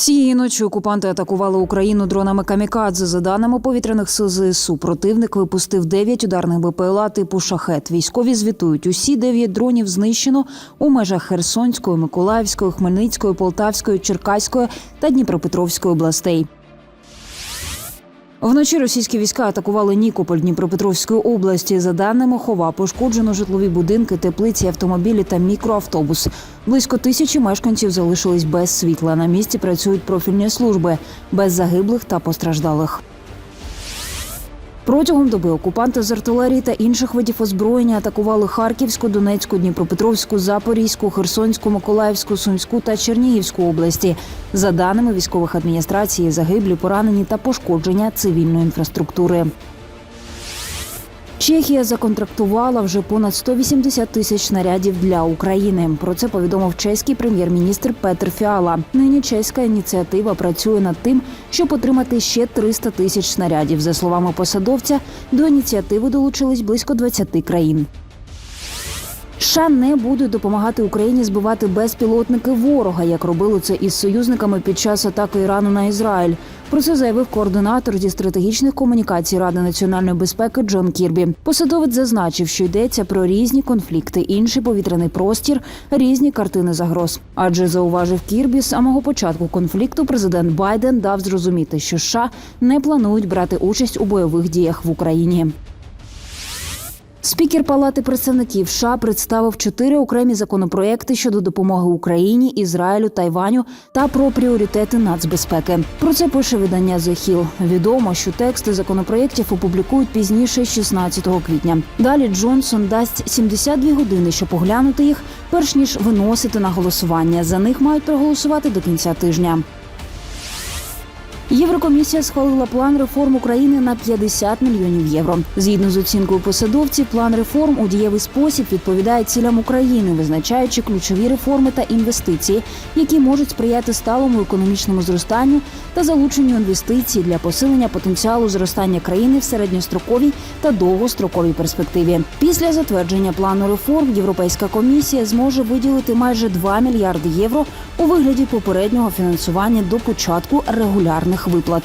Цієї ночі окупанти атакували Україну дронами камікадзе. За даними повітряних сил ЗСУ, противник випустив 9 ударних БПЛА типу шахет. Військові звітують, усі 9 дронів знищено у межах Херсонської, Миколаївської, Хмельницької, Полтавської, Черкаської та Дніпропетровської областей. Вночі російські війська атакували Нікополь Дніпропетровської області. За даними хова, пошкоджено житлові будинки, теплиці, автомобілі та мікроавтобус. Близько тисячі мешканців залишились без світла. На місці працюють профільні служби без загиблих та постраждалих. Протягом доби окупанти з артилерії та інших видів озброєння атакували Харківську, Донецьку, Дніпропетровську, Запорізьку, Херсонську, Миколаївську, Сумську та Чернігівську області. За даними військових адміністрацій, загиблі, поранені та пошкодження цивільної інфраструктури. Чехія законтрактувала вже понад 180 тисяч снарядів для України. Про це повідомив чеський прем'єр-міністр Петр Фіала. Нині чеська ініціатива працює над тим, щоб отримати ще 300 тисяч снарядів. За словами посадовця, до ініціативи долучились близько 20 країн. США не будуть допомагати Україні збивати безпілотники ворога, як робили це із союзниками під час атаки Ірану на Ізраїль. Про це заявив координатор зі стратегічних комунікацій Ради національної безпеки Джон Кірбі. Посадовець зазначив, що йдеться про різні конфлікти, інший повітряний простір, різні картини загроз. Адже зауважив Кірбі, з самого початку конфлікту президент Байден дав зрозуміти, що США не планують брати участь у бойових діях в Україні. Спікер Палати представників США представив чотири окремі законопроекти щодо допомоги Україні, Ізраїлю, Тайваню та про пріоритети нацбезпеки. Про це пише видання The Hill. Відомо, що тексти законопроєктів опублікують пізніше 16 квітня. Далі Джонсон дасть 72 години, щоб поглянути їх, перш ніж виносити на голосування. За них мають проголосувати до кінця тижня. Єврокомісія схвалила план реформ України на 50 мільйонів євро. Згідно з оцінкою посадовців, план реформ у дієвий спосіб відповідає цілям України, визначаючи ключові реформи та інвестиції, які можуть сприяти сталому економічному зростанню та залученню інвестицій для посилення потенціалу зростання країни в середньостроковій та довгостроковій перспективі. Після затвердження плану реформ Європейська комісія зможе виділити майже 2 мільярди євро у вигляді попереднього фінансування до початку регулярних виплат.